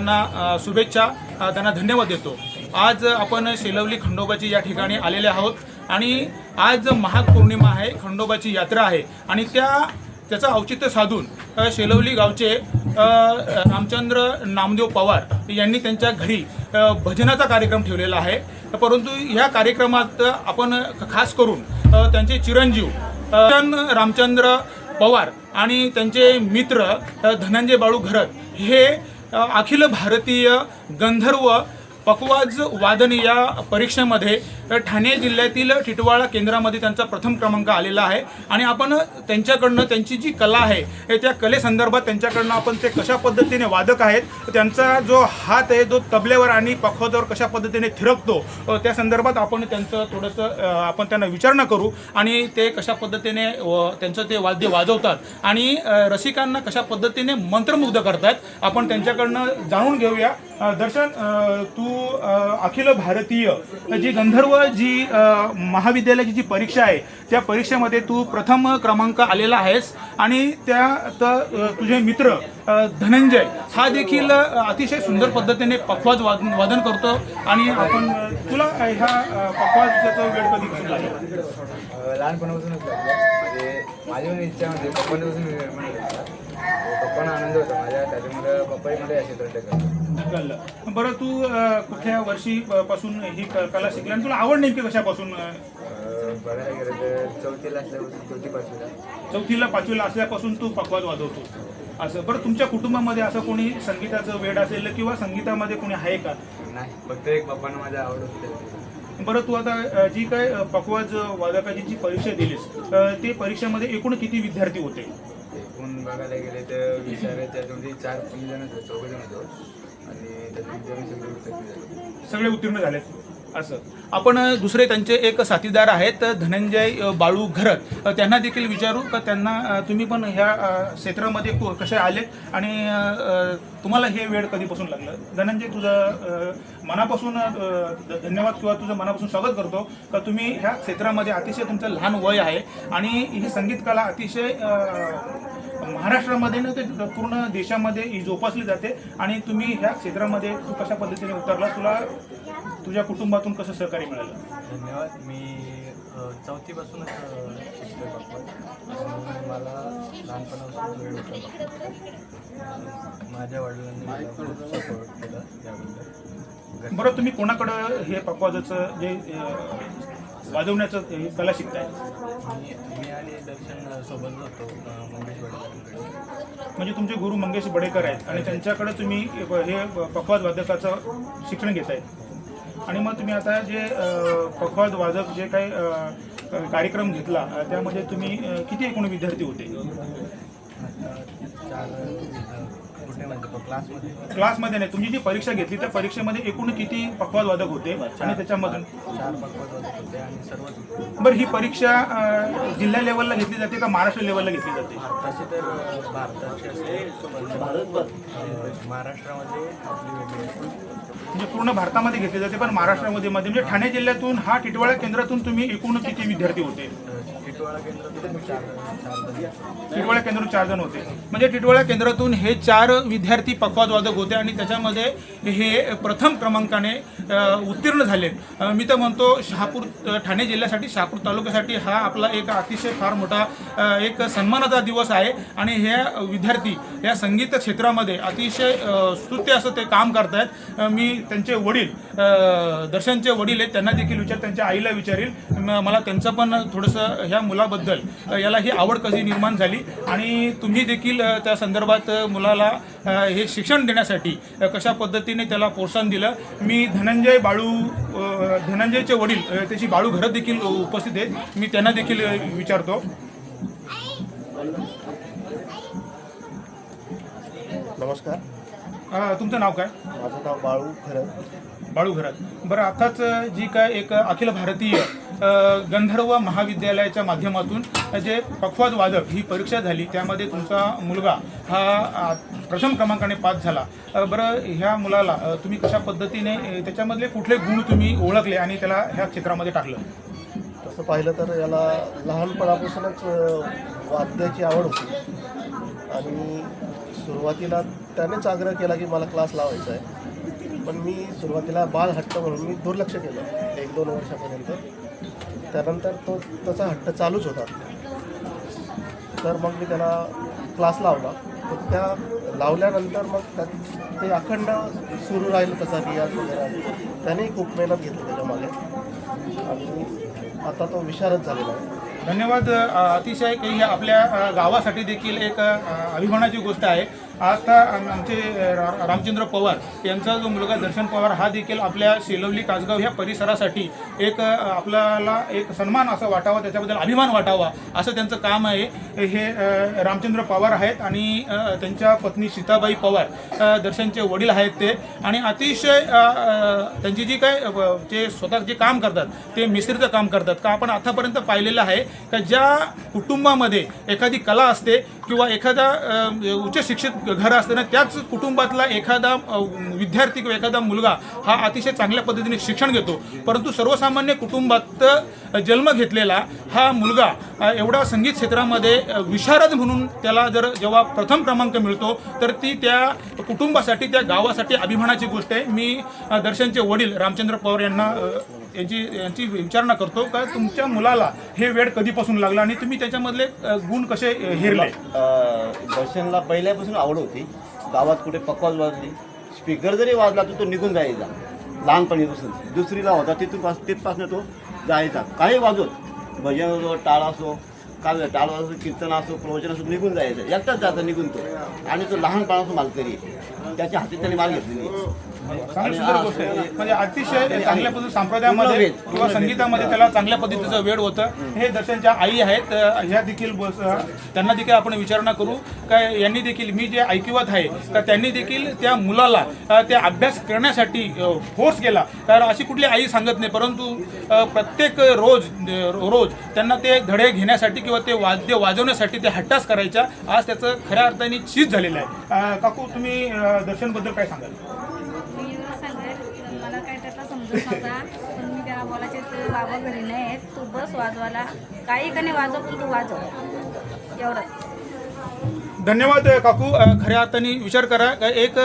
त्यांना शुभेच्छा त्यांना धन्यवाद देतो. आज आपण शेलवली खंडोबाची या ठिकाणी आलेले आहोत आणि आज महापौर्णिमा आहे खंडोबाची यात्रा आहे आणि त्या त्याचं औचित्य साधून शेलवली गावचे रामचंद्र नामदेव पवार यांनी त्यांच्या घरी भजनाचा कार्यक्रम ठेवलेला आहे. परंतु ह्या कार्यक्रमात आपण खास करून त्यांचे चिरंजीव रामचंद्र पवार आणि त्यांचे मित्र धनंजय बाळू घरत हे अखिल भारतीय गंधर्व पकवाज वादन या परीक्षेमध्ये ठाणे जिल्ह्यातील टिटवाळा केंद्रामध्ये त्यांचा प्रथम क्रमांक आलेला आहे. आणि आपण त्यांच्याकडनं त्यांची जी कला आहे हे त्या कलेसंदर्भात त्यांच्याकडनं आपण ते कशा पद्धतीने वादक आहेत त्यांचा जो हात आहे जो तबल्यावर आणि पखवाजावर कशा पद्धतीने थिरकतो त्या संदर्भात आपण त्यांचं थोडंसं आपण त्यांना विचारणा करू आणि ते कशा पद्धतीने व त्यांचं ते वाद्य वाजवतात आणि रसिकांना कशा पद्धतीने मंत्रमुग्ध करतात आपण त्यांच्याकडनं जाणून घेऊया. दर्शन तू अखिल भारतीय जी गंधर्व जी महाविद्यालयाची जी परीक्षा आहे त्या परीक्षेमध्ये तू प्रथम क्रमांक आलेला आहेस आणि त्या तुझे मित्र धनंजय हा देखील अतिशय सुंदर पद्धतीने पखवाज वाद वादन करतो आणि आपण तुला ह्या अ, पखवाजाचा वेळ कधी लागला लहानपणापासूनच म्हणजे माझी इच्छा म्हणजे पप्पांपासून पप्पांना आनंद होता माझ्या त्याच्यामुळे पप्पाही मला या क्षेत्रात ढकललं बरं तू अ, कुठल्या वर्षी पासून ही क- कला शिकली आणि तुला आवड नेमकी कशापासून अ, अं, बघायला गेलं तर चौथीला असल्यापासून चौथी पाचवीला. चौथीला पाचवीला असल्यापासून तू पकवाज वाजवतो असं बरं तुमच्या कुटुंबामध्ये असं कोणी संगीताचं वेड असेल किंवा संगीतामध्ये कोणी आहे का? नाही फक्त एक पप्पांना माझ्या आवड होती. बरं तू आता अ, जी काय अ, पकवाज वादकाची जी परीक्षा दिलीस अ, ते परीक्षेमध्ये एकूण किती विद्यार्थी होते? बघायला गेले तर विचारायच्या त्याच्यामध्ये चार पाच जण होतो चौघ जण होतो. आणि त्यातून जण सगळे उत्तीर्ण झाले. सगळे उत्तीर्ण झाले असं. आपण अ, दुसरे त्यांचे एक साथीदार आहेत धनंजय अ, बाळू घरत. अ, त्यांना देखील विचारू का त्यांना अ, तुम्ही पण ह्या अ, क्षेत्रामध्ये को- कसे आलेत? आणि अ, अ, तुम्हाला हे वेळ कधीपासून लागलं? धनंजय तुझं अ, मनापासून अ, ध- धन्यवाद किंवा तुझं मनापासून स्वागत करतो का तुम्ही ह्या क्षेत्रामध्ये अतिशय तुमचं लहान वय आहे आणि ही संगीत कला अतिशय अ, महाराष्ट्रामध्ये ना ते पूर्ण देशामध्ये ही जोपासली जाते. आणि तुम्ही ह्या क्षेत्रामध्ये तू कशा पद्धतीने उतरला तुला तुझ्या कुटुंबातून कसं सहकार्य मिळालं? धन्यवाद. मी अ, चौथीपासूनच अ, शिकतोय पकवाज आणि मला लहानपणापासून वेळ होता. अ, माझ्या वडिलांनी मला खूप सपोर्ट केला याबद्दल. बरं तुम्ही कोणाकडं हे पकवाजाचं जे अ, वाजवण्याचं कला शिकताय. मी मी आणि दर्शन सोबत होतो अ, मंगेश वडकरांकडे म्हणजे तुमचे गुरु मंगेश बडेकर आहेत आणि त्यांच्याकडे तुम्ही हे पखवाज वादकाचं शिक्षण घेत आहेत आणि मग तुम्ही आता जे पखवाज वादक जे काही कार्यक्रम घेतला त्यामध्ये तुम्ही किती एकूण विद्यार्थी होते आता चार अ, कुठे म्हणजे क्लासमध्ये नाही. तुम्ही जी परीक्षा घेतली त्या परीक्षेमध्ये एकूण किती पखवाज वादक होते आणि त्याच्यामधून. बरं ही परीक्षा जिल्हा लेवलला घेतली जाते का महाराष्ट्र लेवलला घेतली जाते? असते. म्हणजे पूर्ण भारतामध्ये घेतली जाते पण महाराष्ट्रामध्ये मध्ये. म्हणजे ठाणे जिल्ह्यातून हा टिटवाळा केंद्रातून तुम्ही एकूण किती विद्यार्थी होते? टिटवाळा केंद्रातून चार जण होते. म्हणजे टिटवाळा केंद्रातून हे चार विद्यार्थी पक्वाद वादक होते आणि त्याच्यामध्ये हे प्रथम क्रमांकाने उत्तीर्ण झाले मी तर म्हणतो शहापूर ठाणे जिल्ह्यासाठी शहापूर तालुक्यासाठी हा आपला एक अतिशय फार मोठा एक सन्मानाचा दिवस आहे. आणि हे विद्यार्थी या संगीत क्षेत्रामध्ये अतिशय स्तुत्य असं ते काम करतायत. आहेत मी त्यांचे वडील दर्शनचे वडील आहेत. त्यांना देखील विचार त्यांच्या आईला विचारील. मला त्यांचं पण थोडंसं ह्या मुलाबद्दल. याला ही आवड कशी निर्माण झाली? आणि तुम्ही देखील त्या संदर्भात मुलाला हे शिक्षण देण्यासाठी कशा पद्धतीने त्याला प्रोत्साहन दिलं? मी धनंजय बाळू धनंजयचे वडील त्याची बाळू घरत देखील उपस्थित आहेत. मी त्यांना देखील विचारतो. नमस्कार. तुमचं नाव काय? माझं नाव बाळू खरं. बाळू घरात बरं आताच जी काय एक अखिल भारतीय गंधर्व महाविद्यालयाच्या माध्यमातून जे पखवाद वादक ही परीक्षा झाली त्यामध्ये तुमचा मुलगा हा प्रथम क्रमांकाने पास झाला. बरं ह्या मुलाला तुम्ही कशा पद्धतीने त्याच्यामधले कुठले गुण तुम्ही ओळखले आणि त्याला ह्या क्षेत्रामध्ये टाकलं? तसं पाहिलं तर याला लहानपणापासूनच वाद्याची आवड होती. आणि सुरुवातीला त्यानेच आग्रह केला की मला क्लास लावायचा आहे. पण मी सुरुवातीला बाल हट्ट म्हणून मी दुर्लक्ष केलं एक दोन वर्षापर्यंत. त्यानंतर तो त्याचा हट्ट चालूच होता. तर मग मी त्याला क्लास लावला. तर त्या लावल्यानंतर मग त्या ते अखंड सुरू राहिलं त्याचा रियाज वगैरे त्यानेही खूप मेहनत घेतली त्याच्यामागे आणि आता तो विशारच झालेला आहे. धन्यवाद अतिशय काही आपल्या गावासाठी देखील एक अभिमानाची गोष्ट आहे. आता आमचे रा- रामचंद्र पवार यांचा जो मुलगा दर्शन पवार हा देखील आपल्या शेलवली कासगाव ह्या परिसरासाठी एक आपल्याला एक सन्मान असा वाटावा त्याच्याबद्दल अभिमान वाटावा असं त्यांचं काम आहे. हे रामचंद्र पवार आहेत आणि त्यांच्या पत्नी सीताबाई पवार दर्शनचे वडील आहेत ते. आणि अतिशय त्यांची जी काय जे स्वतः जे काम करतात ते मिश्रित काम करतात. का आपण आतापर्यंत पाहिलेलं आहे का ज्या कुटुंबामध्ये एखादी कला असते किंवा एखादा उच्च शिक्षित घर असताना त्याच कुटुंबातला एखादा विद्यार्थी किंवा एखादा मुलगा हा अतिशय चांगल्या पद्धतीने शिक्षण घेतो. परंतु सर्वसामान्य कुटुंबात जन्म घेतलेला हा मुलगा एवढा संगीत क्षेत्रामध्ये विशारद म्हणून त्याला जर जेव्हा प्रथम क्रमांक मिळतो तर ती त्या कुटुंबासाठी त्या गावासाठी अभिमानाची गोष्ट आहे. मी दर्शनचे वडील रामचंद्र पवार यांना यांची यांची विचारणा करतो. का तुमच्या मुलाला हे वेळ कधीपासून लागला आणि तुम्ही त्याच्यामधले गुण कसे अ, हेरले? दर्शनला पहिल्यापासून आवड होती. गावात कुठे पकवाज वाजली. स्पीकर जरी वाजला तर तो निघून जायचा. लहानपणीपासून. दुसरीला होता तिथून पास तिथपासून तो जायचा काही वाजवत भजन असो टाळ असो काय टाळ असो कीर्तन असो प्रवचन असो निघून जायचं. एकटाच जायचा निघून तो. आणि तो लहानपणापासून मालकरी त्याच्या हाती त्याने माल घेतलेली चांगली सुंदर गोष्ट आहे म्हणजे अतिशय चांगल्या पद्धती संप्रदायामध्ये किंवा संगीतामध्ये त्याला चांगल्या पद्धतीचं वेळ होतं. हे दर्शनच्या आई आहेत ह्या देखील त्यांना देखील आपण विचारणा करू. काय यांनी देखील मी जे ऐकिवत आहे का त्यांनी देखील त्या मुलाला अ, ते अभ्यास करण्यासाठी फोर्स केला. कारण अशी कुठली आई सांगत नाही परंतु प्रत्येक रोज रोज त्यांना ते धडे घेण्यासाठी किंवा ते वाद्य वाजवण्यासाठी ते हट्टास करायच्या. आज त्याचं खऱ्या अर्थाने चीज झालेलं आहे. काकू तुम्ही दर्शनबद्दल काय सांगाल? पण मी त्याला बोलायचे ते बाबा घरी नाही आहेत तू बस वाजवायला. काही का नाही वाजव पण तू वाजव. एवढंच. धन्यवाद काकू. खऱ्या अर्थाने विचार करा. एक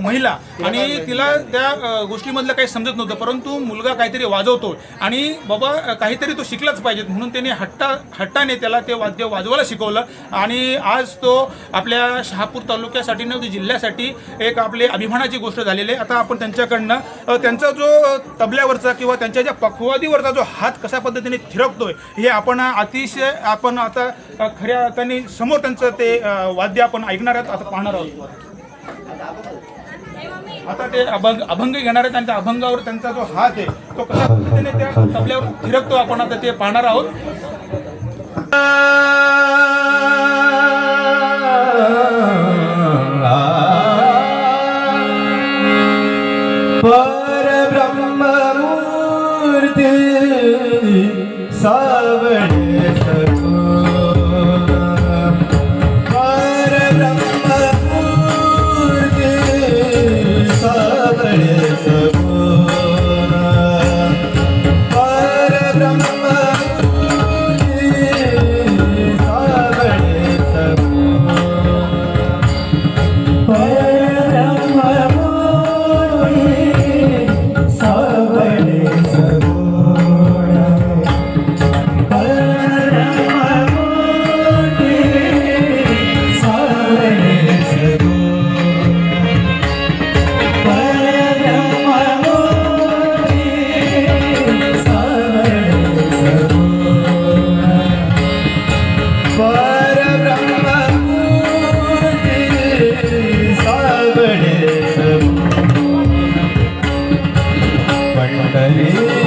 महिला आणि तिला त्या गोष्टीमधलं काही समजत नव्हतं परंतु मुलगा काहीतरी वाजवतो आणि बाबा काहीतरी तो शिकलाच पाहिजेत म्हणून त्याने हट्टा हट्टाने त्याला ते वाद्य वाजवायला शिकवलं. आणि आज तो आपल्या शहापूर तालुक्यासाठी नव्हती जिल्ह्यासाठी एक आपले अभिमानाची गोष्ट झालेली आहे. आता आपण त्यांच्याकडनं त्यांचा जो तबल्यावरचा किंवा त्यांच्या ज्या पखवादीवरचा जो हात कशा पद्धतीने थिरकतोय हे आपण अतिशय आपण आता खऱ्या अर्थाने समोर त्यांचं ते वाद्य आपण ऐकणार आहोत आता पाहणार आहोत. आता ते अभंग अभंग घेणार आहेत आणि त्या अभंगावर त्यांचा जो हात आहे तो कशा पद्धतीने त्या तबल्यावर थिरकतो आपण आता ते पाहणार आहोत.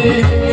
Yeah.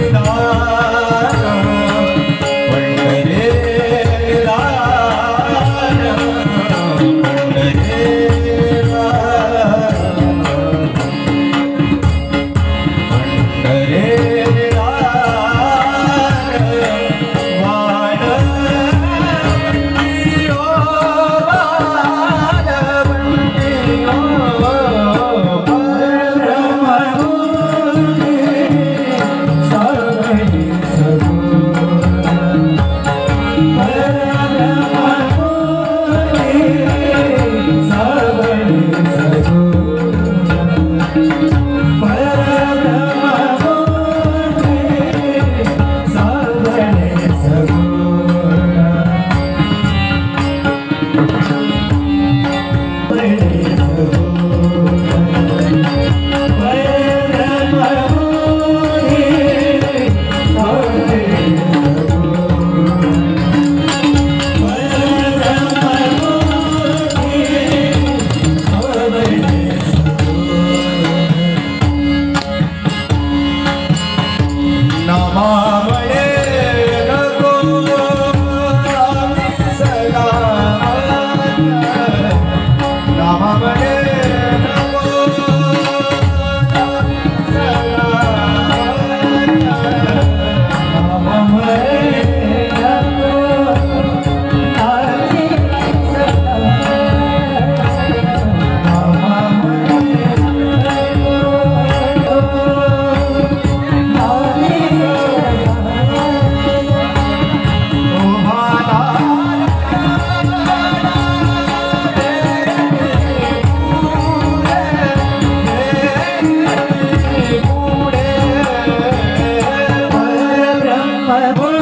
Bye. Bye.